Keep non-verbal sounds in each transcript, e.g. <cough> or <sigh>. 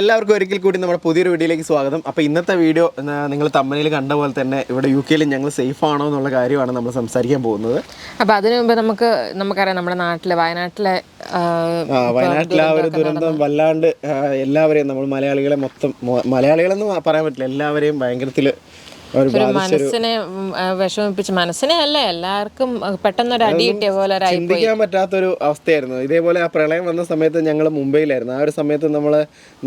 എല്ലാവർക്കും ഒരിക്കൽ കൂടി നമ്മുടെ പുതിയൊരു വീഡിയോയിലേക്ക് സ്വാഗതം. അപ്പോൾ ഇന്നത്തെ വീഡിയോ നിങ്ങൾ തമ്മനിൽ കണ്ട പോലെ തന്നെ ഇവിടെ യു കെയിൽ ഞങ്ങൾ സേഫ് ആണോ എന്നുള്ള കാര്യമാണ് നമ്മൾ സംസാരിക്കാൻ പോകുന്നത്. അപ്പോൾ അതിനു മുമ്പ് നമുക്ക് നമുക്കറിയാം നമ്മുടെ നാട്ടിലെ വയനാട്ടിലെ വയനാട്ടിലെ ആ ഒരു ദുരന്തം വല്ലാണ്ട് എല്ലാവരെയും നമ്മൾ മലയാളികളെ മൊത്തം മലയാളികളെന്ന് പറയാൻ പറ്റില്ല എല്ലാവരെയും ഭയങ്കരത്തിൽ ഒരു ഒരു മനസ്സിനെ വിഷമിപ്പിച്ച് മനസ്സിനെ അല്ല? എല്ലാവർക്കും പെട്ടെന്നൊരു അടി കിട്ടിയ പോലെ ഒരു ചിന്തിക്കാൻ പറ്റാത്തൊരു അവസ്ഥയായിരുന്നു. ഇതേപോലെ ആ പ്രളയം വന്ന സമയത്ത് ഞങ്ങൾ മുംബൈയിലായിരുന്നു. ആ ഒരു സമയത്ത് നമ്മൾ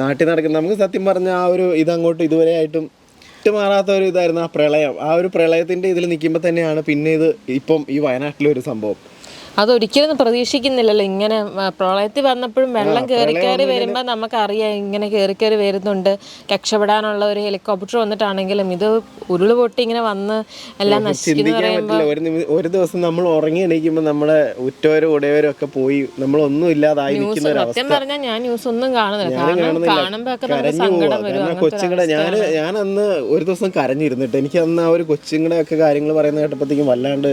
നാട്ടിൽ നടക്കുന്ന നമുക്ക് സത്യം പറഞ്ഞ ആ ഒരു ഇതങ്ങോട്ട് ഇതുവരെ ആയിട്ടും വിട്ടുമാറാത്ത ഒരു ഇതായിരുന്നു ആ പ്രളയം. ആ ഒരു പ്രളയത്തിന്റെ ഇതിൽ നിൽക്കുമ്പോൾ തന്നെയാണ് പിന്നെ ഇത് ഇപ്പം ഈ വയനാട്ടിലെ ഒരു സംഭവം. അതൊരിക്കലും പ്രതീക്ഷിക്കുന്നില്ലല്ലോ. ഇങ്ങനെ പ്രളയത്തിൽ വന്നപ്പോഴും വെള്ളം കയറി കയറി വരുമ്പോൾ നമുക്കറിയാം ഇങ്ങനെ കയറി കയറി വരുന്നുണ്ട്. രക്ഷപ്പെടാനുള്ള ഒരു ഹെലികോപ്റ്റർ വന്നിട്ടാണെങ്കിലും ഇത് ഉരുൾ പൊട്ടി ഇങ്ങനെ വന്ന് എല്ലാം നശിക്കുന്നു ഒരു ദിവസം നമ്മൾ ഉറങ്ങി എണീക്കുമ്പോൾ നമ്മുടെ ഉറ്റവരും ഉടയവരും ഒക്കെ പോയി. നമ്മളൊന്നും ഇല്ലാതായി സത്യം പറഞ്ഞാൽ ഞാൻ ന്യൂസ് ഒന്നും കാണുന്നില്ല. കൊച്ചുങ്ങളെ കാരണം കാണുന്നില്ല. കാണുമ്പോ ഒക്കെ നമുക്ക് സങ്കടം വരും. കാരണം കൊച്ചുങ്ങളുടെ ഞാൻ ഞാൻ അന്ന് ഒരു ദിവസം കരഞ്ഞിരുന്നിട്ട് എനിക്ക് അന്ന് ആ ഒരു കൊച്ചുങ്ങളെ ഒക്കെ കാര്യങ്ങൾ പറയുന്ന കേട്ടപ്പോഴത്തേക്കും വല്ലാണ്ട്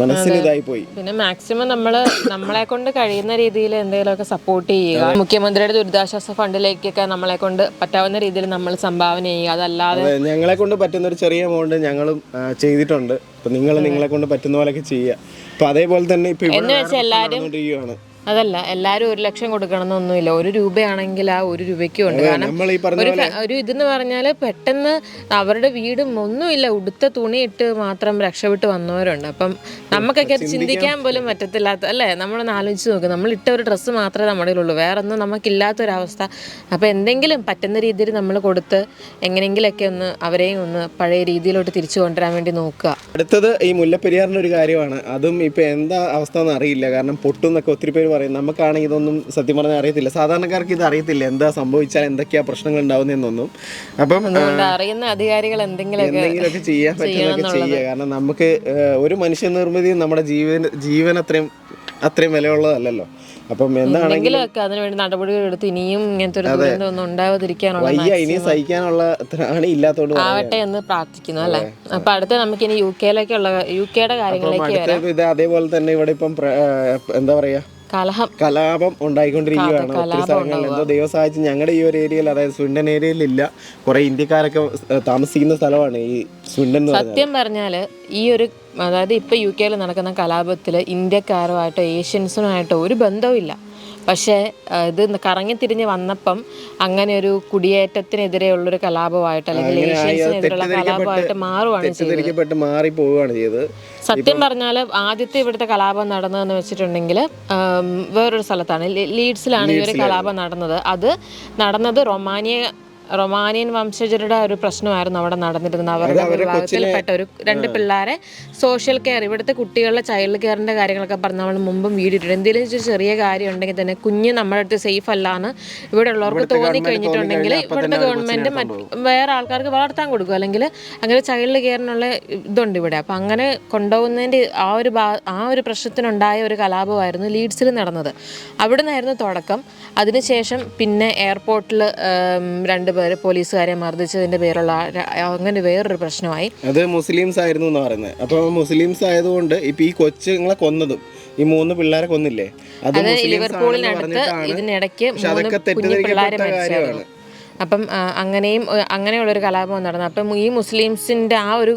മനസ്സിന് ഇതായി പോയി. പിന്നെ മാക്സിമം നമ്മൾ നമ്മളെ കൊണ്ട് കഴിയുന്ന രീതിയിൽ എന്തെങ്കിലുമൊക്കെ സപ്പോർട്ട് ചെയ്യുക. മുഖ്യമന്ത്രിയുടെ ദുരിതാശ്വാസ ഫണ്ടിലേക്കൊക്കെ നമ്മളെ കൊണ്ട് പറ്റാവുന്ന രീതിയിൽ നമ്മൾ സംഭാവന ചെയ്യുക. അതല്ലാതെ അതെ, ഞങ്ങളെ കൊണ്ട് പറ്റുന്ന ഒരു ചെറിയ എമൗണ്ട് ഞങ്ങളും ചെയ്തിട്ടുണ്ട്. അപ്പൊ നിങ്ങൾ നിങ്ങളെ കൊണ്ട് പറ്റുന്ന പോലെയൊക്കെ ചെയ്യുക. അപ്പൊ അതേപോലെ തന്നെ ഇപ്പൊ ഇവിടെ നടന്നുകൊണ്ടിരിക്കുകയാണ്. അതല്ല എല്ലാവരും ഒരു ലക്ഷം കൊടുക്കണമെന്നൊന്നുമില്ല. ഒരു രൂപയാണെങ്കിൽ ആ ഒരു രൂപയ്ക്കും ഉണ്ട്. കാരണം ഒരു ഒരു ഇതെന്ന് പറഞ്ഞാൽ പെട്ടെന്ന് അവരുടെ വീടും ഒന്നുമില്ല. ഉടുത്ത തുണി ഇട്ട് മാത്രം രക്ഷപ്പെട്ട് വന്നവരുണ്ട്. അപ്പം നമുക്കൊക്കെ അത് ചിന്തിക്കാൻ പോലും പറ്റത്തില്ലാത്ത അല്ലേ? നമ്മളൊന്ന് ആലോചിച്ച് നോക്ക്. നമ്മൾ ഇട്ട ഒരു ഡ്രസ്സ് മാത്രമേ നമ്മുടെ ഉള്ളൂ വേറെ ഒന്നും നമുക്കില്ലാത്തൊരവസ്ഥ. അപ്പം എന്തെങ്കിലും പറ്റുന്ന രീതിയിൽ നമ്മൾ കൊടുത്ത് എങ്ങനെയെങ്കിലൊക്കെ ഒന്ന് അവരെയും ഒന്ന് പഴയ രീതിയിലോട്ട് തിരിച്ചു കൊണ്ടുവരാൻ വേണ്ടി നോക്കുക. അടുത്തത് ഈ മുല്ലപ്പെരിയാറിന്റെ ഒരു കാര്യമാണ്. അതും ഇപ്പൊ എന്താ അവസ്ഥ എന്ന് അറിയില്ല കാരണം പൊട്ടുന്നൊക്കെ ഒത്തിരി പേര് പറയും. നമുക്കാണെങ്കിൽ ഇതൊന്നും സത്യം പറഞ്ഞാൽ അറിയത്തില്ല. സാധാരണക്കാർക്ക് ഇത് അറിയത്തില്ല. എന്താ സംഭവിച്ചാൽ എന്തൊക്കെയാ പ്രശ്നങ്ങൾ ഉണ്ടാവുന്നതെന്നൊന്നും അപ്പം അറിയുന്ന അധികാരികൾ എന്തെങ്കിലുമൊക്കെ എന്തെങ്കിലുമൊക്കെ ചെയ്യാൻ പറ്റുന്നൊക്കെ ചെയ്യുക. കാരണം നമുക്ക് ഒരു മനുഷ്യ നിർമ്മിതി നമ്മുടെ ജീവൻ ജീവൻ അത്രയും അത്രയും വിലയുള്ളതല്ലല്ലോ. അപ്പം എന്താണെങ്കിലും അതിനുവേണ്ടി നടപടികൾ എടുത്ത് ഇനിയും ഇങ്ങനത്തെ ഒരു ഉണ്ടാവാതിരിക്കാനുള്ള വയ്യ ഇനി സഹിക്കാനുള്ള ത്രാണി ഇല്ലാത്തോണ്ട് ആവട്ടെ എന്ന് പ്രാർത്ഥിക്കുന്നു അല്ലേ? അപ്പൊ അടുത്ത നമുക്ക് ഇനി യു കെയിലേക്കുള്ള യു കെയുടെ കാര്യങ്ങളിലേക്ക് ഇത് അതേപോലെ തന്നെ ഇവിടെ ഇപ്പം എന്താ പറയാ കലഹം. കലാപം ഉണ്ടായിക്കൊണ്ടിരിക്കുകയാണ്. ഒത്തിരി സ്ഥലങ്ങളിൽ എന്തോ ദൈവം സഹായിച്ച് ഞങ്ങളുടെ ഈ ഒരു ഏരിയയിൽ അതായത് സുണ്ടൻ ഏരിയയിൽ ഇല്ല കുറെ ഇന്ത്യക്കാരൊക്കെ താമസിക്കുന്ന സ്ഥലമാണ് ഈ സുണ്ടൻ സത്യം പറഞ്ഞാൽ ഈ ഒരു അതായത് ഇപ്പൊ യു കെയിൽ നടക്കുന്ന കലാപത്തിൽ ഇന്ത്യക്കാരുമായിട്ടോ ഏഷ്യൻസുമായിട്ടോ ഒരു ബന്ധവും ഇല്ല പക്ഷേ ഇത് കറങ്ങി തിരിഞ്ഞ് വന്നപ്പം അങ്ങനെ ഒരു കുടിയേറ്റത്തിനെതിരെയുള്ളൊരു കലാപമായിട്ട് അല്ലെങ്കിൽ ഏഷ്യൻസിനെതിരെയുള്ള കലാപമായിട്ട് മാറുവാണ് ചെയ്തത്. മാറി പോവുകയാണ് ചെയ്തത്. സത്യം പറഞ്ഞാൽ ആദ്യത്തെ ഇവിടുത്തെ കലാപം നടന്നതെന്ന് വെച്ചിട്ടുണ്ടെങ്കിൽ വേറൊരു സ്ഥലത്താണ്. ലീഡ്സിലാണ് ഈ ഒരു കലാപം നടന്നത്. അത് നടന്നത് റൊമാനിയ റൊമാനിയൻ വംശജരുടെ ഒരു പ്രശ്നമായിരുന്നു അവിടെ നടന്നിരുന്നത്. അവരുടെ വിഭാഗത്തിൽപ്പെട്ട ഒരു രണ്ട് പിള്ളേരെ സോഷ്യൽ കെയർ ഇവിടുത്തെ കുട്ടികളുടെ ചൈൽഡ് കെയറിന്റെ കാര്യങ്ങളൊക്കെ പറഞ്ഞ് നമ്മൾ മുമ്പും ഇട്ടിട്ടുണ്ട്. എന്തെങ്കിലും ഒരു ചെറിയ കാര്യം ഉണ്ടെങ്കിൽ തന്നെ കുഞ്ഞ് നമ്മുടെ അടുത്ത് സേഫ് അല്ലാന്ന് ഇവിടെ ഉള്ളവർക്ക് തോന്നി കഴിഞ്ഞിട്ടുണ്ടെങ്കിൽ ഇവിടുത്തെ ഗവൺമെന്റ് മറ്റ് വേറെ ആൾക്കാർക്ക് വളർത്താൻ കൊടുക്കും. അല്ലെങ്കിൽ അങ്ങനെ ചൈൽഡ് കെയറിനുള്ള ഇതുണ്ട് ഇവിടെ. അപ്പം അങ്ങനെ കൊണ്ടുപോകുന്നതിന്റെ ആ ഒരു ആ ഒരു പ്രശ്നത്തിനുണ്ടായ ഒരു കലാപമായിരുന്നു ലീഡ്സിൽ നടന്നത്. അവിടെ നിന്നായിരുന്നു തുടക്കം അതിനുശേഷം പിന്നെ എയർപോർട്ടിൽ രണ്ടുപേര് പോലീസുകാരെ മർദ്ദിച്ചതിന്റെ പേരുള്ള അങ്ങനെ വേറൊരു പ്രശ്നമായി. അത് മുസ്ലിംസ് ആയിരുന്നു എന്ന് പറയുന്നത് അപ്പോൾ മുസ്ലിംസ് ആയതുകൊണ്ട് ഇപ്പൊ ഈ കൊച്ചുങ്ങളെ കൊന്നതും ഈ മൂന്ന് പിള്ളേരെ കൊന്നില്ലേ? അത് ലിവർപൂളിനടുത്ത് ഇതിനിടയ്ക്ക് അതൊക്കെ തെറ്റിദ്ധരിക്കപ്പെട്ട കാര്യമാണ്. അപ്പം അങ്ങനെയും അങ്ങനെയുള്ളൊരു കലാപം നടന്നു അപ്പം ഈ മുസ്ലിംസിന്റെ ആ ഒരു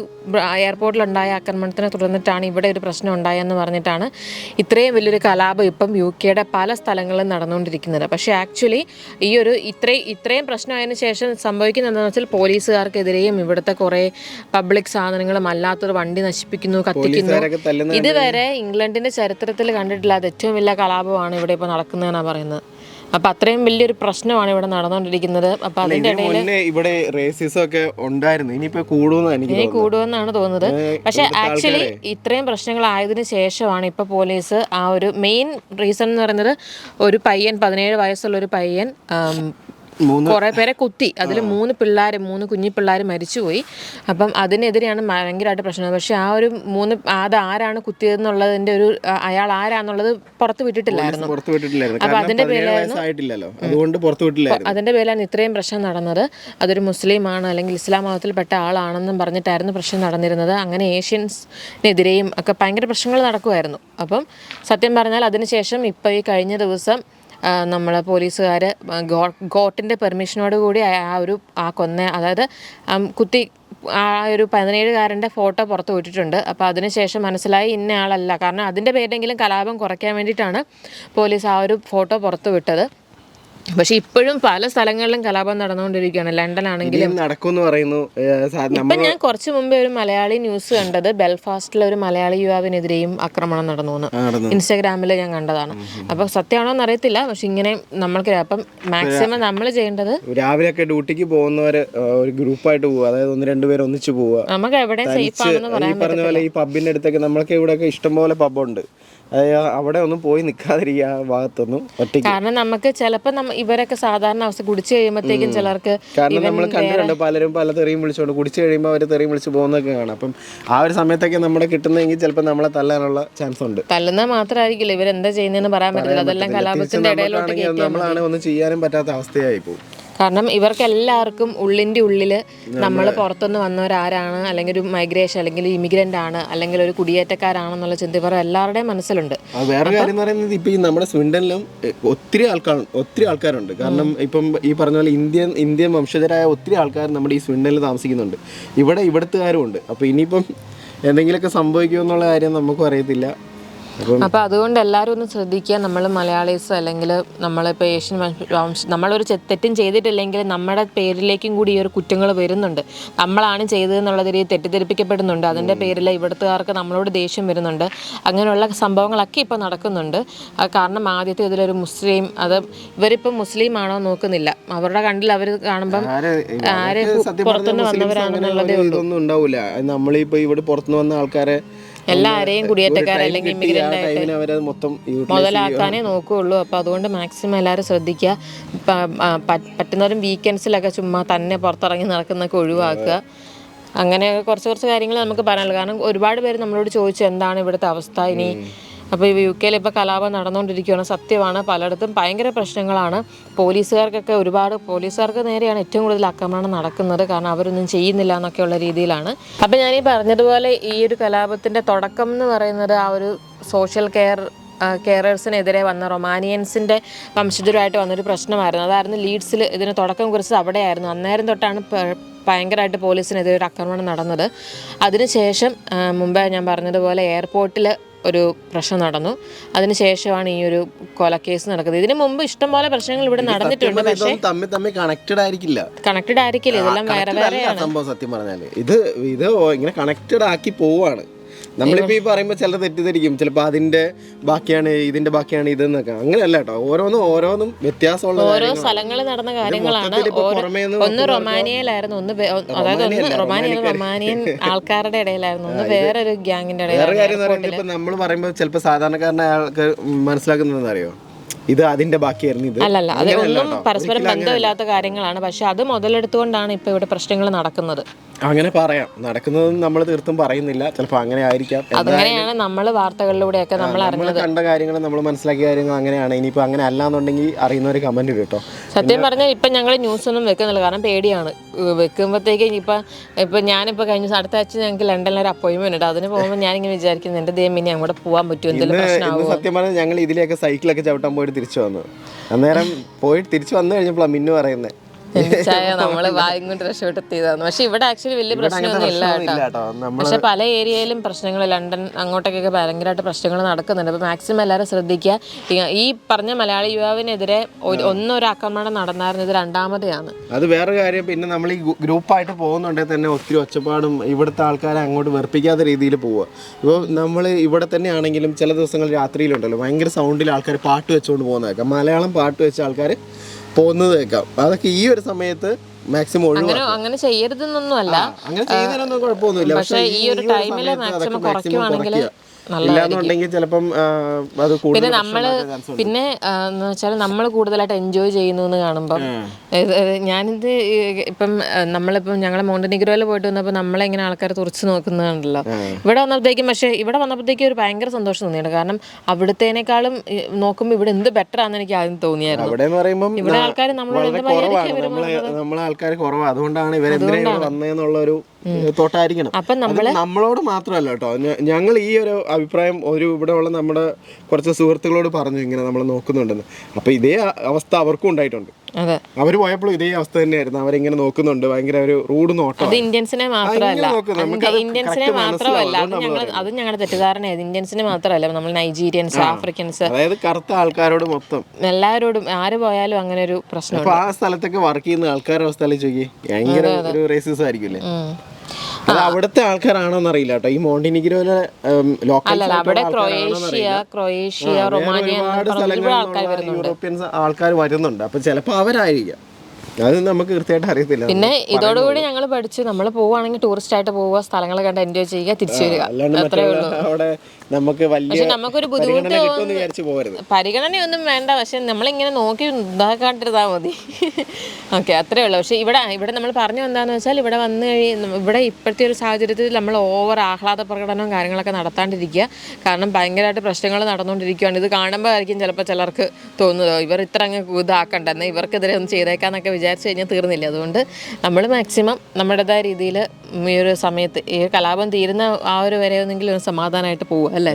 എയർപോർട്ടിലുണ്ടായ ആക്രമണത്തിനെ തുടർന്നിട്ടാണ് ഇവിടെ ഒരു പ്രശ്നം ഉണ്ടായെന്ന് പറഞ്ഞിട്ടാണ് ഇത്രയും വലിയൊരു കലാപം ഇപ്പം യു കെയുടെ പല സ്ഥലങ്ങളിലും നടന്നുകൊണ്ടിരിക്കുന്നത്. പക്ഷേ ആക്ച്വലി ഈ ഒരു ഇത്രയും ഇത്രയും പ്രശ്നമായതിനു ശേഷം സംഭവിക്കുന്നത് എന്താണെന്ന് വെച്ചാൽ പോലീസുകാർക്കെതിരെയും ഇവിടുത്തെ കുറേ പബ്ലിക് സാധനങ്ങളും അല്ലാത്തൊരു വണ്ടി നശിപ്പിക്കുന്നു കത്തിക്കുന്നു. ഇതുവരെ ഇംഗ്ലണ്ടിന്റെ ചരിത്രത്തിൽ കണ്ടിട്ടില്ലാത്ത ഏറ്റവും വലിയ കലാപമാണ് ഇവിടെ ഇപ്പോൾ നടക്കുന്നതെന്നാണ് പറയുന്നത്. അപ്പൊ അത്രയും വലിയൊരു പ്രശ്നമാണ് ഇവിടെ നടന്നുകൊണ്ടിരിക്കുന്നത് അപ്പൊ അതിന്റെ ഇടയിൽ ഇവിടെ റേസിസം ഒക്കെ ഉണ്ടായിരുന്നു. ഇനിയിപ്പോ കൂടുമെന്ന് എനിക്ക് ഇനി കൂടുമെന്നാണ് തോന്നുന്നത്. പക്ഷെ ആക്ച്വലി ഇത്രയും പ്രശ്നങ്ങളായതിനു ശേഷമാണ് ഇപ്പൊ പോലീസ് ആ ഒരു മെയിൻ റീസൺ എന്ന് പറയുന്നത് ഒരു പയ്യൻ പതിനേഴ് വയസ്സുള്ള ഒരു പയ്യൻ കുറെ പേരെ കുത്തി. അതിൽ മൂന്ന് പിള്ളേർ മൂന്ന് കുഞ്ഞു പിള്ളേർ മരിച്ചുപോയി. അപ്പം അതിനെതിരെയാണ് ഭയങ്കരമായിട്ട് പ്രശ്നം. പക്ഷെ ആ ഒരു മൂന്ന് അത് ആരാണ് കുത്തിയതെന്നുള്ളതിന്റെ ഒരു അയാൾ ആരാന്നുള്ളത് പുറത്ത് വിട്ടിട്ടില്ലായിരുന്നു. പുറത്തു വിട്ടിട്ടില്ലായിരുന്നു. കാരണം അതിന്റെ പതിനേഴ് അതുകൊണ്ട് പുറത്തു അതിന്റെ പേരിലാണ് ഇത്രയും പ്രശ്നം നടന്നത്. അതൊരു മുസ്ലിമാണ് അല്ലെങ്കിൽ ഇസ്ലാം മതത്തിൽപ്പെട്ട ആളാണെന്നും പറഞ്ഞിട്ടായിരുന്നു പ്രശ്നം നടന്നിരുന്നത്. അങ്ങനെ ഏഷ്യൻസിനെതിരെയും ഒക്കെ ഭയങ്കര പ്രശ്നങ്ങൾ നടക്കുമായിരുന്നു. അപ്പം സത്യം പറഞ്ഞാൽ അതിനുശേഷം ഇപ്പോൾ ഈ കഴിഞ്ഞ ദിവസം നമ്മൾ പോലീസുകാർ ഗോട്ടിന്റെ പെർമിഷനോട് കൂടി ആ ഒരു ആ കൊന്ന അതായത് കുത്തി ആ ഒരു പതിനേഴുകാരന്റെ ഫോട്ടോ പുറത്ത് വിട്ടിട്ടുണ്ട്. അപ്പോൾ അതിനുശേഷം മനസ്സിലായി ഇന്ന ആളല്ല. കാരണം അതിന്റെ പേരിലെങ്കിലും കലാപം കുറയ്ക്കാൻ വേണ്ടിയിട്ടാണ് പോലീസ് ആ ഒരു ഫോട്ടോ പുറത്ത് വിട്ടത്. പക്ഷെ ഇപ്പോഴും പല സ്ഥലങ്ങളിലും കലാപം നടന്നുകൊണ്ടിരിക്കുകയാണ്. ലണ്ടനാണെങ്കിലും ആണെങ്കിലും നടക്കുമെന്ന് പറയുന്നു ഇപ്പം ഞാൻ കുറച്ചു മുമ്പേ ഒരു മലയാളി ന്യൂസ് കണ്ടത് ബെൽഫാസ്റ്റിലെ ഒരു മലയാളി യുവാവിനെതിരെയും ആക്രമണം നടന്നു എന്ന്. ഇൻസ്റ്റാഗ്രാമിൽ ഞാൻ കണ്ടതാണ്. അപ്പൊ സത്യമാണോ എന്ന് അറിയത്തില്ല. പക്ഷെ ഇങ്ങനെ നമ്മൾക്ക് അപ്പം മാക്സിമം നമ്മൾ ചെയ്യേണ്ടത് രാവിലെ രാവിലെയൊക്കെ ഡ്യൂട്ടിക്ക് പോകുന്നവര് ഒരു ഗ്രൂപ്പായിട്ട് പോവുക. അതായത് ഒന്ന് രണ്ടുപേരും ഒന്നിച്ച് പോവുക. നമുക്ക് എവിടെ സേഫ് ആണെന്ന് ഈ പറയാൻ പറഞ്ഞ പോലെ ഈ പബ്ബിന്റെ അടുത്തൊക്കെ നമ്മൾക്ക് ഇവിടെയൊക്കെ ഇഷ്ടംപോലെ പബ്ബുണ്ട്. അവിടെ ഒന്നും പോയി നിൽക്കാതിരിക്കുക ആ ഭാഗത്തൊന്നും ഒറ്റയ്ക്ക്. കാരണം നമുക്ക് ചിലപ്പോൾ നമ്മ ഇവരൊക്കെ സാധാരണ അവസ്ഥ കുടിച്ചു കഴിയുമ്പോഴത്തേക്കും ചിലർക്ക് കാരണം നമ്മൾ കണ്ടിട്ടുണ്ട് പലരും പല തെറിയും വിളിച്ചുകൊണ്ട് കുടിച്ചു കഴിയുമ്പോൾ അവർ തെറിയും വിളിച്ചു പോകുന്നൊക്കെ കാണാം. അപ്പം ആ ഒരു സമയത്തൊക്കെ നമ്മുടെ കിട്ടുന്നെങ്കിൽ ചിലപ്പോൾ നമ്മളെ തല്ലാനുള്ള ചാൻസ് ഉണ്ട്. തല്ലുന്ന മാത്രമായിരിക്കില്ല ഇവരെന്താ ചെയ്യുന്നതെന്ന് പറയാൻ പറ്റില്ല. അതെല്ലാം കലാപത്തിന്റെ ഇടയിലോട്ട് നമ്മളാണ് ഒന്നും ചെയ്യാനും പറ്റാത്ത അവസ്ഥയായി പോകും കാരണം ഇവർക്ക് എല്ലാവർക്കും ഉള്ളിന്റെ ഉള്ളിൽ നമ്മൾ പുറത്തുനിന്ന് വന്നവരാരാണ് അല്ലെങ്കിൽ ഒരു മൈഗ്രേഷൻ അല്ലെങ്കിൽ ഇമിഗ്രന്റ് ആണ് അല്ലെങ്കിൽ ഒരു കുടിയേറ്റക്കാരാണെന്നുള്ള ചിന്ത ഇവർ എല്ലാവരുടെയും മനസ്സിലുണ്ട്. വേറെ കാര്യം എന്ന് പറയുന്നത് ഇപ്പൊ ഈ നമ്മുടെ സ്വിഡനിലും ഒത്തിരി ആൾക്കാർ ഒത്തിരി ആൾക്കാരുണ്ട്. കാരണം ഇപ്പം ഈ പറഞ്ഞ പോലെ ഇന്ത്യൻ ഇന്ത്യൻ വംശജരായ ഒത്തിരി ആൾക്കാർ നമ്മുടെ ഈ സ്വിഡനിൽ താമസിക്കുന്നുണ്ട്. ഇവിടെ ഇവിടുത്തുകാരും ഉണ്ട് അപ്പൊ ഇനിയിപ്പം എന്തെങ്കിലുമൊക്കെ സംഭവിക്കുമോ എന്നുള്ള കാര്യം നമുക്കും അറിയത്തില്ല. അപ്പോൾ അതുകൊണ്ട് എല്ലാവരും ഒന്ന് ശ്രദ്ധിക്കുക. നമ്മൾ മലയാളീസ് അല്ലെങ്കിൽ നമ്മളിപ്പോൾ ഏഷ്യൻ വംശ- നമ്മളൊരു തെറ്റും ചെയ്തിട്ടില്ലെങ്കിൽ നമ്മുടെ പേരിലേക്കും കൂടി ഈ ഒരു കുറ്റങ്ങൾ വരുന്നുണ്ട്. നമ്മളാണ് ചെയ്തതെന്നുള്ള രീതിയിൽ തെറ്റിദ്ധരിപ്പിക്കപ്പെടുന്നുണ്ട്. അതിന്റെ പേരിൽ ഇവിടുത്തുകാർക്ക് നമ്മളോട് ദേഷ്യം വരുന്നുണ്ട്. അങ്ങനെയുള്ള സംഭവങ്ങളൊക്കെ ഇപ്പോൾ നടക്കുന്നുണ്ട്. കാരണം ആദ്യത്തെ ഇതിലൊരു മുസ്ലിം അത് ഇവരിപ്പം മുസ്ലിം ആണോ നോക്കുന്നില്ല. അവരുടെ കണ്ടിൽ അവർ കാണുമ്പം ആര് പുറത്തുനിന്ന് വന്നവരാണെന്നുള്ളതേ ഉള്ളൂ. ഉണ്ടാവില്ല നമ്മളിപ്പോ ഇവിടെ പുറത്തുനിന്ന് വന്ന ആൾക്കാരെ എല്ലാവരെയും കുടിയേറ്റക്കാർ അല്ലെങ്കിൽ ഇമിഗ്രന്റ് ആയിട്ട് മുതലാക്കാനേ നോക്കുകയുള്ളൂ അപ്പോൾ അതുകൊണ്ട് മാക്സിമം എല്ലാവരും ശ്രദ്ധിക്കുക. പറ്റുന്നവരും വീക്കെൻഡ്സിലൊക്കെ ചുമ്മാ തന്നെ പുറത്തിറങ്ങി നടക്കുന്നൊക്കെ ഒഴിവാക്കുക. അങ്ങനെ കുറച്ച് കുറച്ച് കാര്യങ്ങൾ നമുക്ക് പറയാനുള്ളൂ. കാരണം ഒരുപാട് പേര് നമ്മളോട് ചോദിച്ചു എന്താണ് ഇവിടുത്തെ അവസ്ഥ? ഇനി അപ്പോൾ ഈ യു കെയിൽ ഇപ്പോൾ കലാപം നടന്നുകൊണ്ടിരിക്കുകയാണ് സത്യമാണ്. പലയിടത്തും ഭയങ്കര പ്രശ്നങ്ങളാണ്. പോലീസുകാർക്കൊക്കെ ഒരുപാട് പോലീസുകാർക്ക് നേരെയാണ് ഏറ്റവും കൂടുതൽ ആക്രമണം നടക്കുന്നത്. കാരണം അവരൊന്നും ചെയ്യുന്നില്ല എന്നൊക്കെയുള്ള രീതിയിലാണ്. അപ്പോൾ ഞാൻ ഈ പറഞ്ഞതുപോലെ ഈ ഒരു കലാപത്തിന്റെ തുടക്കം എന്ന് പറയുന്നത് ആ ഒരു സോഷ്യൽ കെയർ കെയറേഴ്സിനെതിരെ വന്ന റൊമാനിയൻസിന്റെ വംശജരുമായിട്ട് വന്നൊരു പ്രശ്നമായിരുന്നു. അതായിരുന്നു ലീഡ്സിൽ ഇതിന് തുടക്കം കുറിച്ചത് അവിടെയായിരുന്നു. അന്നേരം തൊട്ടാണ് ഭയങ്കരമായിട്ട് പോലീസിനെതിരെ ഒരു ആക്രമണം നടന്നത്. അതിനുശേഷം മുമ്പേ ഞാൻ പറഞ്ഞതുപോലെ എയർപോർട്ടിൽ ഒരു പ്രശ്നം നടന്നു. അതിനുശേഷമാണ് ഈ ഒരു കൊലക്കേസ് നടക്കുന്നത്. ഇതിനു മുമ്പ് ഇഷ്ടംപോലെ പ്രശ്നങ്ങൾ ഇവിടെ നടന്നിട്ടുണ്ട്. പക്ഷേ തമ്മിൽ തമ്മിൽ കണക്റ്റഡ് ആയിരിക്കില്ല. കണക്റ്റഡ് ആയിരിക്കില്ല. ഇതെല്ലാം വേറെ വേറെ സംഭവം സത്യം പറഞ്ഞാൽ. ഇത് ഇത് ഇങ്ങനെ കണക്റ്റഡ് ആക്കി പോവാണ്. നമ്മളിപ്പോ ഈ പറയുമ്പോൾ ചില തെറ്റിദ്ധരിക്കും. ചിലപ്പോ അതിന്റെ ബാക്കിയാണ് ഇതിന്റെ ബാക്കിയാണ് ഇതെന്നൊക്കെ. അങ്ങനെയല്ല കേട്ടോ. ഓരോന്നും ഓരോന്നും വ്യത്യാസമുള്ള ഓരോ. സ്ഥലങ്ങളിൽ നടന്ന കാര്യങ്ങളാണ്. ഒന്ന് റൊമാനിയയിലായിരുന്നു. ഒന്ന് അതായത് ഒന്ന് റൊമാനിയ റൊമാനിയൻ ആൾക്കാരുടെ ഇടയിലായിരുന്നു. ഒന്ന് വേറൊരു വേറെ കാര്യം എന്ന് പറയുന്നത് നമ്മൾ പറയുമ്പോൾ ചിലപ്പോൾ സാധാരണക്കാരനെ ആൾക്ക് മനസ്സിലാക്കുന്നതെന്ന് അറിയോ? ഇത് അതിന്റെ ബാക്കിയായിരുന്നു ഇത്. അല്ലല്ല അത് ഒന്നും പരസ്പരം ബന്ധമില്ലാത്ത കാര്യങ്ങളാണ്. പക്ഷെ അത് മുതലെടുത്തുകൊണ്ടാണ് ഇപ്പൊ ഇവിടെ പ്രശ്നങ്ങൾ നടക്കുന്നത്. അങ്ങനെ പറയാം. നടക്കുന്നത് നമ്മൾ തീർത്തും പറയുന്നില്ല. ചിലപ്പോൾ അങ്ങനെ ആയിരിക്കാം. അതങ്ങനെയാണ് നമ്മൾ വാർത്തകളിലൂടെയൊക്കെ നമ്മൾ നമ്മൾ കണ്ട കാര്യങ്ങൾ നമ്മൾ മനസ്സിലാക്കിയ കാര്യങ്ങൾ അങ്ങനെയാണ്. ഇനിയിപ്പോൾ അങ്ങനെ അല്ലാന്നുണ്ടെങ്കിൽ അറിയുന്നവർ കമന്റ് കേട്ടോ. സത്യം പറഞ്ഞാൽ ഇപ്പം ഞങ്ങൾ ന്യൂസ് ഒന്നും വെക്കുന്നില്ല. കാരണം പേടിയാണ്. വെക്കുമ്പോഴത്തേക്ക് ഇപ്പം ഇപ്പം ഞാനിപ്പോൾ കഴിഞ്ഞ അടുത്ത ആഴ്ച ഞങ്ങൾക്ക് ലണ്ടനിൽ ഒരു അപ്പോയിൻമെന്റ് ഉണ്ട്. അതിന് പോകുമ്പോൾ ഞാനിങ്ങനെ വിചാരിക്കുന്നു എന്റെ ദൈവം ഇനി അങ്ങോട്ട് പോകാൻ പറ്റുമോ എന്തെങ്കിലും സത്യം പറഞ്ഞാൽ ഞങ്ങൾ ഇതിലേക്ക് സൈക്കിളൊക്കെ ചവിട്ടാൻ പോയിട്ട് തിരിച്ചു വന്നത്. അന്നേരം പോയിട്ട് തിരിച്ചു വന്നു കഴിഞ്ഞപ്പോഴാണ് മിന്നു പറയുന്നത് ചായ <laughs> നമ്മൾ വായും കൊണ്ട് രക്ഷപ്പെട്ടെത്തിയതാണ് പക്ഷെ ഇവിടെ ആക്ച്വലി വലിയ പ്രശ്നമൊന്നും ഇല്ല കേട്ടോ. പക്ഷെ പല ഏരിയയിലും പ്രശ്നങ്ങൾ ലണ്ടൻ അങ്ങോട്ടേക്കൊക്കെ ഭയങ്കരമായിട്ട് പ്രശ്നങ്ങൾ നടക്കുന്നുണ്ട്. അപ്പൊ മാക്സിമം എല്ലാവരും ശ്രദ്ധിക്കുക. ഈ- പറഞ്ഞ മലയാളി യുവാവിനെതിരെ ഒന്നൊരു ആക്രമണം നടന്നായിരുന്നു. ഇത് രണ്ടാമതെയാണ് അത് വേറെ കാര്യം. പിന്നെ നമ്മൾ ഈ ഗ്രൂപ്പായിട്ട് പോകുന്നുണ്ടെങ്കിൽ തന്നെ ഒത്തിരി ഒച്ചപ്പാടും ഇവിടുത്തെ ആൾക്കാരെ അങ്ങോട്ട് വെറുപ്പിക്കാത്ത രീതിയിൽ പോവുക. ഇപ്പോൾ നമ്മൾ ഇവിടെ തന്നെ ആണെങ്കിലും ചില ദിവസങ്ങൾ രാത്രിയിലുണ്ടല്ലോ. ഭയങ്കര സൗണ്ടിൽ ആൾക്കാർ പാട്ട് വെച്ചുകൊണ്ട് പോകുന്നതൊക്കെ. മലയാളം പാട്ട് വെച്ച ആൾക്കാർ പോകുന്നത് കേൾക്കാം അതൊക്കെ ഈ ഒരു സമയത്ത് മാക്സിമം അങ്ങനെ അങ്ങനെ ചെയ്യരുതെന്നൊന്നും അല്ല അങ്ങനെ ചെയ്യുന്നതിനൊന്നും കുഴപ്പമൊന്നുമില്ല. പക്ഷേ ഈ ഒരു ടൈമിൽ മാക്സിമം കുറയ്ക്കുവാണെങ്കിൽ ഇല്ലാന്നുണ്ടെങ്കിൽ ചിലപ്പം അത് പിന്നെ നമ്മൾ. പിന്നെ എന്ന് വെച്ചാൽ നമ്മൾ കൂടുതലായിട്ട് എൻജോയ് ചെയ്യുന്നു എന്ന് കാണുമ്പം ഇത് ഇത് ഞാനിത് ഇപ്പം നമ്മളിപ്പം ഞങ്ങളെ മോണ്ടനിഗ്രോയിൽ പോയിട്ട് വന്നപ്പോൾ നമ്മളെ ഇങ്ങനെ ആൾക്കാർ തുറച്ചു നോക്കുന്നതാണല്ലോ. ഇവിടെ വന്നപ്പോഴത്തേക്കും പക്ഷേ ഇവിടെ വന്നപ്പോഴത്തേക്കും ഒരു ഭയങ്കര സന്തോഷം തോന്നിയാണ് കാരണം അവിടുത്തേനേക്കാളും നോക്കുമ്പോൾ ഇവിടെ എന്ത് ബെറ്റർ ആണെന്ന് എനിക്ക് ആദ്യം തോന്നിയായിരുന്നു. ഇവിടെ ആൾക്കാർ നമ്മളോട് എന്ത് നമ്മളെ ആൾക്കാർ കുറവാണ് അതുകൊണ്ടാണ് ഇവരെന്തിനാ ഇവിടെ വന്നതെന്നുള്ള ഒരു തൊട്ടായിരിക്കണം. അപ്പം അത് നമ്മളോട് മാത്രമല്ല കേട്ടോ. ഞങ്ങൾ ഈ ഒരു അഭിപ്രായം ഒരു ഇവിടെ ഉള്ള നമ്മുടെ കുറച്ച് സുഹൃത്തുക്കളോട് പറഞ്ഞു ഇങ്ങനെ നമ്മൾ നോക്കുന്നുണ്ടെന്ന്. അപ്പൊ ഇതേ അവസ്ഥ അവർക്കും ഉണ്ടായിട്ടുണ്ട്. അവർ പോയപ്പോഴും ഇതേ അവസ്ഥ തന്നെയായിരുന്നു. അവരിങ്ങനെ നോക്കുന്നുണ്ട്. ഭയങ്കര ഒരു റൂഡ് നോട്ടം അത് ഇന്ത്യൻസിനെ മാത്രമല്ല. ഇന്ത്യൻസിനെ മാത്രമല്ല. അത് ഞങ്ങൾ അത് ഞങ്ങളുടെ തെറ്റിദ്ധാരണയാണ് ഇന്ത്യൻസിനെ മാത്രമല്ല. നമ്മൾ നൈജീരിയൻസ് ആഫ്രിക്കൻസ് അതായത് കറുത്ത ആൾക്കാരോട് മൊത്തം. എല്ലാവരോടും ആര് പോയാലും അങ്ങനെ ഒരു പ്രശ്നം ആ സ്ഥലത്തൊക്കെ വർക്ക് ചെയ്യുന്ന ആൾക്കാരുടെ അവസ്ഥ ചോദിക്കി? ഭയങ്കര ഒരു റേസിസ് ആയിരിക്കില്ലേ? ഉം. അത് അവിടുത്തെ ആൾക്കാരാണോന്ന് അറിയില്ല കേട്ടോ. ഈ മോണ്ടിനിഗ്രോയിലെ ലോക്കൽ അല്ലല്ല അവിടെ ക്രൊയേഷ്യ ക്രൊയേഷ്യ റൊമാനിയ ഒരുപാട് യൂറോപ്യൻസ് ആൾക്കാർ വരുന്നുണ്ട്. അപ്പൊ ചിലപ്പോൾ അവരായിരിക്കാം. അത് നമുക്ക് കൃത്യമായിട്ട് അറിയത്തില്ല. പിന്നെ ഇതോടുകൂടി ഞങ്ങൾ പഠിച്ചു നമ്മൾ പോവുകയാണെങ്കിൽ ടൂറിസ്റ്റ് ആയിട്ട് പോവുക സ്ഥലങ്ങൾ കണ്ട് എൻജോയ് ചെയ്യുക തിരിച്ചു വരിക. അത്രേ ഉള്ളൂ. അവിടെ നമുക്ക് വലിയ നമുക്കൊരു ബുദ്ധിമുട്ട് പരിഗണനയൊന്നും വേണ്ട. പക്ഷെ നമ്മളിങ്ങനെ നോക്കി ഇതാക്കാണ്ടിരുന്നാൽ മതി. ഓക്കെ അത്രേ ഉള്ളൂ. പക്ഷെ ഇവിടെ ഇവിടെ നമ്മൾ പറഞ്ഞു എന്താണെന്ന് വെച്ചാൽ ഇവിടെ വന്നു കഴിയും ഇവിടെ ഇപ്പോഴത്തെ ഒരു സാഹചര്യത്തിൽ നമ്മൾ ഓവർ ആഹ്ലാദ പ്രകടനവും കാര്യങ്ങളൊക്കെ നടത്താണ്ടിരിക്കുക. കാരണം ഭയങ്കരമായിട്ട് പ്രശ്നങ്ങൾ നടന്നുകൊണ്ടിരിക്കുകയാണ്. ഇത് കാണുമ്പോൾ ആയിരിക്കും ചിലപ്പോൾ ചിലർക്ക് തോന്നുന്നത് ഇവർ ഇത്ര അങ്ങ് ഇതാക്കണ്ടെന്ന് ഇവർക്കെതിരെ ഒന്ന് ചെയ്തേക്കാന്നൊക്കെ വിചാരിച്ചു കഴിഞ്ഞാൽ തീർന്നില്ല. അതുകൊണ്ട് നമ്മൾ മാക്സിമം നമ്മുടേതായ രീതിയിൽ ഈ ഒരു സമയത്ത് ഈ കലാപം തീരുന്ന ആ ഒരു വരെ ഒന്നെങ്കിലും ഒരു സമാധാനമായിട്ട് പോവുക അല്ലേ?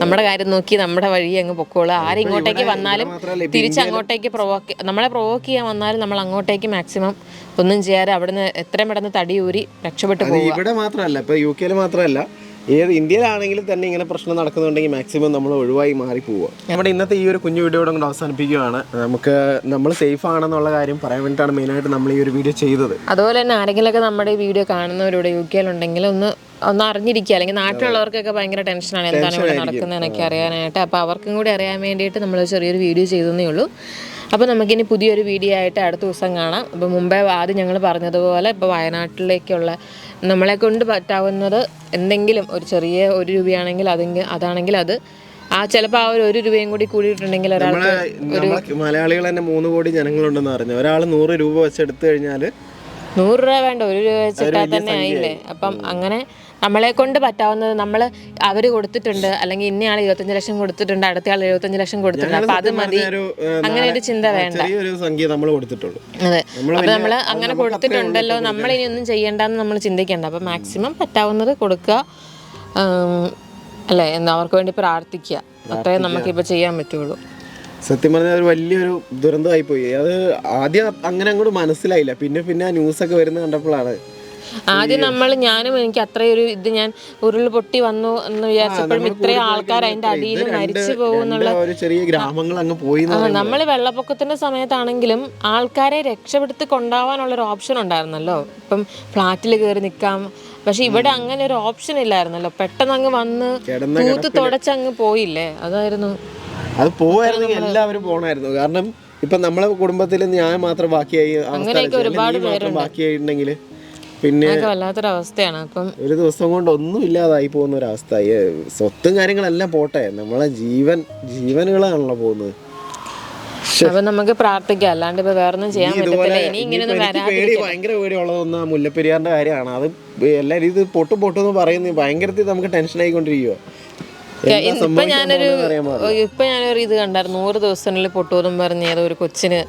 നമ്മുടെ കാര്യം നോക്കി നമ്മുടെ വഴി അങ്ങ് പൊക്കോളൂ ആരും ഇങ്ങോട്ടേക്ക് വന്നാലും തിരിച്ചങ്ങോട്ടേക്ക് തിരിച്ച് അങ്ങോട്ടേക്ക് പ്രൊവോക്ക് നമ്മളെ പ്രൊവോക്ക് ചെയ്യാൻ വന്നാലും നമ്മൾ അങ്ങോട്ടേക്ക് മാക്സിമം ഒന്നും ചെയ്യാതെ അവിടുന്ന് എത്രയും പെട്ടെന്ന് തടിയൂരി രക്ഷപ്പെട്ടു പോകും ഇവിടെ മാത്രമല്ല ഇപ്പൊ യു കെയിൽ മാത്രമല്ല ഏത് ഇന്ത്യയിലാണെങ്കിലും തന്നെ ഇങ്ങനെ പ്രശ്നം നടക്കുന്നുണ്ടെങ്കിൽ മാക്സിമം നമ്മൾ ഒഴിവായി മാറി പോവുക. നമ്മുടെ ഇന്നത്തെ ഈ ഒരു കുഞ്ഞു വീഡിയോ കൊണ്ട് അവസാനിപ്പിക്കുകയാണ്. നമുക്ക് നമ്മൾ സേഫ് ആണെന്നുള്ള കാര്യം പറയാൻ വേണ്ടിയിട്ടാണ് മെയിനായിട്ട് നമ്മൾ ഈ ഒരു വീഡിയോ ചെയ്തത്. അതുപോലെ തന്നെ ആരെങ്കിലുമൊക്കെ നമ്മുടെ ഈ വീഡിയോ കാണുന്നവരുടെ യു കെയിലുണ്ടെങ്കിൽ ഒന്ന് ഒന്ന് അറിഞ്ഞിരിക്കുക. അല്ലെങ്കിൽ നാട്ടിലുള്ളവർക്കൊക്കെ ഭയങ്കര ടെൻഷനാണ് എന്താണ് ഇവിടെ നടക്കുന്നതെന്നൊക്കെ അറിയാനായിട്ട്. അപ്പോൾ അവർക്കും കൂടി അറിയാൻ വേണ്ടിയിട്ട് നമ്മൾ ചെറിയൊരു വീഡിയോ ചെയ്തതേ ഉള്ളൂ. അപ്പോൾ നമുക്കിനി പുതിയൊരു വീഡിയോ ആയിട്ട് അടുത്ത ദിവസം കാണാം. അപ്പോൾ മുമ്പേ ആദ്യം ഞങ്ങൾ പറഞ്ഞതുപോലെ ഇപ്പോൾ വയനാട്ടിലേക്കുള്ള നമ്മളെ കൊണ്ട് പറ്റാവുന്നത് എന്തെങ്കിലും ഒരു ചെറിയ ഒരു രൂപയാണെങ്കിൽ അതെങ്കിൽ അതാണെങ്കിൽ അത്. ആ ചിലപ്പോൾ ആ ഒരു ഒരു രൂപയും കൂടി കൂടിയിട്ടുണ്ടെങ്കിൽ ഒരാൾക്ക് മലയാളികൾ തന്നെ മൂന്ന് കോടി ജനങ്ങളുണ്ടെന്ന് പറഞ്ഞു ഒരാൾ നൂറ് രൂപ വെച്ച് എടുത്തു കഴിഞ്ഞാൽ നൂറ് രൂപ വേണ്ട ഒരു രൂപ വെച്ചിട്ടാൽ തന്നെ ആയില്ലേ? അപ്പം അങ്ങനെ നമ്മളെ കൊണ്ട് പറ്റാവുന്നത് നമ്മൾ അവർ കൊടുത്തിട്ടുണ്ട്. അല്ലെങ്കിൽ ഇന്നയാൾ ഇരുപത്തഞ്ച് ലക്ഷം കൊടുത്തിട്ടുണ്ട് അടുത്ത ആൾ എഴുപത്തഞ്ച് ലക്ഷം കൊടുത്തിട്ടുണ്ട്. അപ്പൊ അത് മതി. അങ്ങനെ ഒരു ചിന്ത വേണ്ട. അതെ. നമ്മൾ നമ്മൾ അങ്ങനെ കൊടുത്തിട്ടുണ്ടല്ലോ. നമ്മൾ ഇനി ഒന്നും ചെയ്യേണ്ടെന്ന് നമ്മൾ ചിന്തിക്കേണ്ട. അപ്പൊ മാക്സിമം പറ്റാവുന്നത് കൊടുക്കുക. അല്ലെ? എന്ന് അവർക്ക് വേണ്ടി പ്രാർത്ഥിക്കുക. അത്രേ നമുക്കിപ്പോൾ ചെയ്യാൻ പറ്റുള്ളൂ. സത്യം പറഞ്ഞാൽ ഒരു വലിയൊരു ദുരന്തമായി പോയി അത് ആദ്യം അങ്ങനെ അങ്ങോട്ട് മനസ്സിലായില്ല. പിന്നെ പിന്നെ ആ ന്യൂസൊക്കെ വരുന്ന കണ്ടപ്പോഴാണ് ആദ്യം നമ്മൾ ഞാനും എനിക്ക് അത്രയൊരു ഇത് ഞാൻ ഉരുൾ പൊട്ടി വന്നു എന്ന് വിചാരിച്ചപ്പോഴും ഇത്രയും ആൾക്കാർ അതിന്റെ അടിയിൽ മരിച്ചു പോകും ഒരു ചെറിയ ഗ്രാമങ്ങൾ അങ്ങ് പോയി നമ്മൾ വെള്ളപ്പൊക്കത്തിന്റെ സമയത്താണെങ്കിലും ആൾക്കാരെ രക്ഷപ്പെടുത്തി കൊണ്ടാവാനുള്ള ഒരു ഓപ്ഷൻ ഉണ്ടായിരുന്നല്ലോ. ഇപ്പം ഫ്ലാറ്റിൽ കയറി നിൽക്കാം പക്ഷെ ഇവിടെ അങ്ങനെ ഒരു ഓപ്ഷൻ ഇല്ലായിരുന്നല്ലോ. പെട്ടെന്ന് അങ്ങ് വന്ന് കൂത്ത് തൂത്ത് തുടച്ചങ്ങ് പോയില്ലേ? അതായിരുന്നു. അത് പോവായിരുന്നെങ്കിൽ എല്ലാവരും പോണായിരുന്നു. കാരണം ഇപ്പൊ നമ്മളെ കുടുംബത്തിൽ ഞാൻ മാത്രം ബാക്കിയായി ബാക്കിയായിട്ടുണ്ടെങ്കിൽ പിന്നെ വല്ലാത്തൊരവസ്ഥയാണ്. അപ്പം ഒരു ദിവസം കൊണ്ട് ഒന്നും ഇല്ലാതായി പോകുന്ന ഒരു അവസ്ഥ ഈ സ്വത്തും കാര്യങ്ങളെല്ലാം പോട്ടെ. നമ്മളെ ജീവൻ ജീവനുകളാണല്ലോ പോകുന്നത്. അപ്പൊ നമുക്ക് പ്രാർത്ഥിക്കാം. അല്ലാണ്ട് ഇപ്പൊ വേറൊന്നും ചെയ്യാൻ പറ്റില്ല ഇനി ഇങ്ങനെ ഭയങ്കര പേടിയുള്ളതൊന്ന് മുല്ലപ്പെരിയാറിന്റെ കാര്യമാണ്. അത് എല്ലാ ഇത് പൊട്ടും പൊട്ടും എന്ന് പറയുന്നത് ഭയങ്കരത്തിൽ നമുക്ക് ടെൻഷൻ ആയിക്കൊണ്ടിരിക്കുക ഇപ്പൊ ഞാനൊരു ഇപ്പൊ ഞാനൊരു ഇത് കണ്ടായിരുന്നു. നൂറ് ദിവസത്തിനുള്ളിൽ പൊട്ടുമെന്നും പറഞ്ഞ് ഏതോ ഒരു കൊച്ചിന്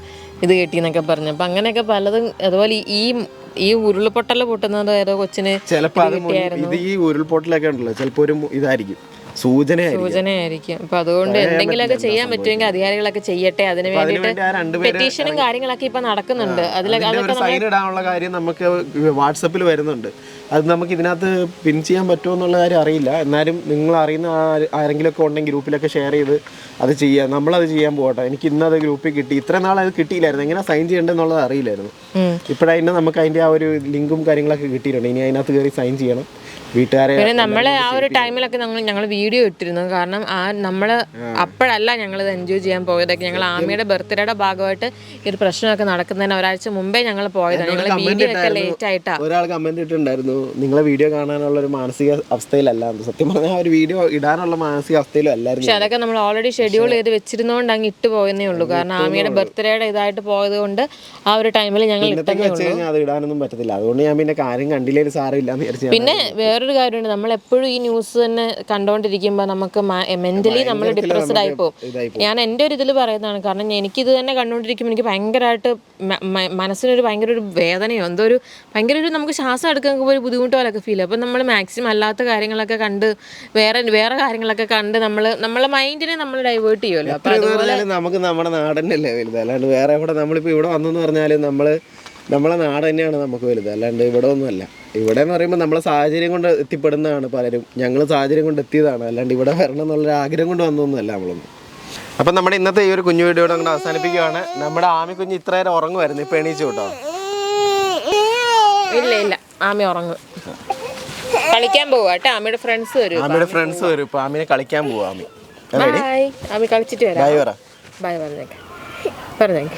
ഇത് കിട്ടിയെന്നൊക്കെ പറഞ്ഞു. അപ്പൊ അങ്ങനെയൊക്കെ പലതും അതുപോലെ ഈ ഈ ഉരുൾപൊട്ടൽ പൊട്ടുന്നത് ഏതോ കൊച്ചിന് ചിലപ്പോ ഇത് ഈ ഉരുൾപൊട്ടലൊക്കെ ഉണ്ടല്ലോ ചിലപ്പോ ഒരു ഇതായിരിക്കും. സൂചനയായിരിക്കും. അപ്പൊ അതുകൊണ്ട് എന്തെങ്കിലുമൊക്കെ ചെയ്യാൻ പറ്റുമെങ്കിൽ അധികാരികളൊക്കെ ചെയ്യട്ടെ. അതിന് വേണ്ടിയിട്ട് പെറ്റീഷനും കാര്യങ്ങളൊക്കെ ഇപ്പൊ നടക്കുന്നുണ്ട്. അതിലൊക്കെ സൈൻ ഇടാനുള്ള കാര്യം നമുക്ക് വാട്സപ്പിൽ വരുന്നുണ്ട്. അത് നമുക്ക് ഇതിനകത്ത് പിൻ ചെയ്യാൻ പറ്റുമോ എന്നുള്ള കാര്യം അറിയില്ല. എന്നാലും നിങ്ങൾ അറിയുന്ന ആരെങ്കിലും ഒക്കെ ഉണ്ടെങ്കിൽ ഗ്രൂപ്പിലൊക്കെ ഷെയർ ചെയ്ത് അത് ചെയ്യാം. നമ്മളത് ചെയ്യാൻ പോകട്ടെ. എനിക്ക് ഇന്നത് ഗ്രൂപ്പിൽ കിട്ടി. ഇത്ര നാൾ അത് കിട്ടിയില്ലായിരുന്നു. എങ്ങനെ സൈൻ ചെയ്യേണ്ടതെന്നുള്ളത് അറിയില്ലായിരുന്നു. ഇപ്പോഴതിന് നമുക്ക് അതിന്റെ ആ ഒരു ലിങ്കും കാര്യങ്ങളൊക്കെ കിട്ടിയിട്ടുണ്ട്. ഇനി അതിനകത്ത് കയറി സൈൻ ചെയ്യണം. വീട്ടുകാരെ പിന്നെ നമ്മളെ ആ ഒരു ടൈമിലൊക്കെ നമ്മൾ ഞങ്ങൾ വീഡിയോ ഇട്ടിരുന്നു. കാരണം ആ നമ്മൾ അപ്പോഴല്ല ഞങ്ങൾ ഇത് എൻജോയ് ചെയ്യാൻ പോയതൊക്കെ. ഞങ്ങൾ ആമിയുടെ ബർത്ത്ഡേയുടെ ഭാഗമായിട്ട് ഈ ഒരു പ്രശ്നമൊക്കെ നടക്കുന്നതിന് ഒരാഴ്ച മുമ്പേ ഞങ്ങൾ പോയതാണ്. ഞങ്ങൾ വീഡിയോ ഒക്കെ ലേറ്റ് ആയിട്ടാ. ഒരാൾ കമന്റ് ഇട്ടിട്ടുണ്ടായിരുന്നു. നിങ്ങളെ വീഡിയോ കാണാനുള്ള ഒരു മാനസിക അവസ്ഥയിലല്ല. സത്യം പറഞ്ഞാൽ ഒരു വീഡിയോ ഇടാനുള്ള മാനസിക അവസ്ഥയിലും അല്ലായിരുന്നു. പക്ഷെ അതൊക്കെ നമ്മൾ ഓൾറെഡി ഷെഡ്യൂൾ ചെയ്ത് വെച്ചിരുന്നോണ്ട് അങ്ങ് ഇട്ട് പോയെന്നേ ഉള്ളൂ. കാരണം ആമിയുടെ ബർത്ത്ഡേയുടെ ഇതായിട്ട് പോയത് കൊണ്ട് ആ ഒരു ടൈമിൽ ഞങ്ങൾ അത് ഇടാനൊന്നും പറ്റത്തില്ല. അതുകൊണ്ട് ഞാൻ പിന്നെ കാര്യം കണ്ടില്ലേ വിചാരിച്ചു പിന്നെ വേ- വേറൊരു കാര്യമുണ്ട്. നമ്മൾ എപ്പോഴും ഈ ന്യൂസ് തന്നെ കണ്ടുകൊണ്ടിരിക്കുമ്പോൾ നമുക്ക് മെന്റലി നമ്മൾ ഡിപ്രസ്ഡ് ആയി പോകും. ഞാൻ എന്റെ ഒരു ഇതിൽ പറയുന്നതാണ്. കാരണം എനിക്ക് ഇത് തന്നെ കണ്ടുകൊണ്ടിരിക്കുമ്പോൾ എനിക്ക് ഭയങ്കരമായിട്ട് മനസ്സിനൊരു ഭയങ്കര ഒരു വേദനയോ എന്തോ ഒരു ഭയങ്കര ഒരു നമുക്ക് ശ്വാസം എടുക്കാൻ ഒരു ബുദ്ധിമുട്ട് പോലൊക്കെ ഫീൽ അപ്പം നമ്മൾ മാക്സിമം അല്ലാത്ത കാര്യങ്ങളൊക്കെ കണ്ട് വേറെ വേറെ കാര്യങ്ങളൊക്കെ കണ്ട് നമ്മൾ നമ്മളെ മൈൻഡിനെ നമ്മൾ ഡൈവേർട്ട് ചെയ്യുമല്ലോ. അപ്പം അതുപോലെ നമുക്ക് നമ്മുടെ നാട് തന്നെയല്ലേ വലുത്. അല്ലാണ്ട് വേറെ എവിടെ നമ്മളിപ്പോൾ ഇവിടെ വന്നെന്ന് പറഞ്ഞാൽ നമ്മൾ നമ്മളെ നാട് തന്നെയാണ് നമുക്ക് വലുത്. അല്ലാണ്ട് ഇവിടെ ഒന്നുമല്ല. ഇവിടെ എന്ന് പറയുമ്പോൾ നമ്മളെ സാഹചര്യം കൊണ്ട് എത്തിപ്പെടുന്നതാണ് പലരും. ഞങ്ങൾ സാഹചര്യം കൊണ്ട് എത്തിയതാണ്. അല്ലാണ്ട് ഇവിടെ വരണം എന്നുള്ളൊരു ആഗ്രഹം കൊണ്ട് വന്നതൊന്നുമല്ല നമ്മളൊന്നും. അപ്പം നമ്മുടെ ഇന്നത്തെ ഈ ഒരു കുഞ്ഞു വീഡിയോ കൊണ്ട് അവസാനിപ്പിക്കുകയാണ്. നമ്മുടെ ആമി കുഞ്ഞ് ഇത്ര നേരം ഉറങ്ങുമായിരുന്നു ഇപ്പം എണീച്ചു കേട്ടോ. ഇല്ല ഇല്ല. ആമി ഉറങ്ങും. കളിക്കാൻ പോവാ കേട്ടോ. ആമിയുടെ ഫ്രണ്ട്സ് വരും ആമിയുടെ ഫ്രണ്ട്സ് വരും. ഇപ്പം ആമിനെ കളിക്കാൻ പോവാ ആമി. ബൈ ആമി കളിച്ചിട്ട് വരാം. ബൈ പറ. ബൈ പറഞ്ഞേക്ക്. പറഞ്ഞേക്ക്.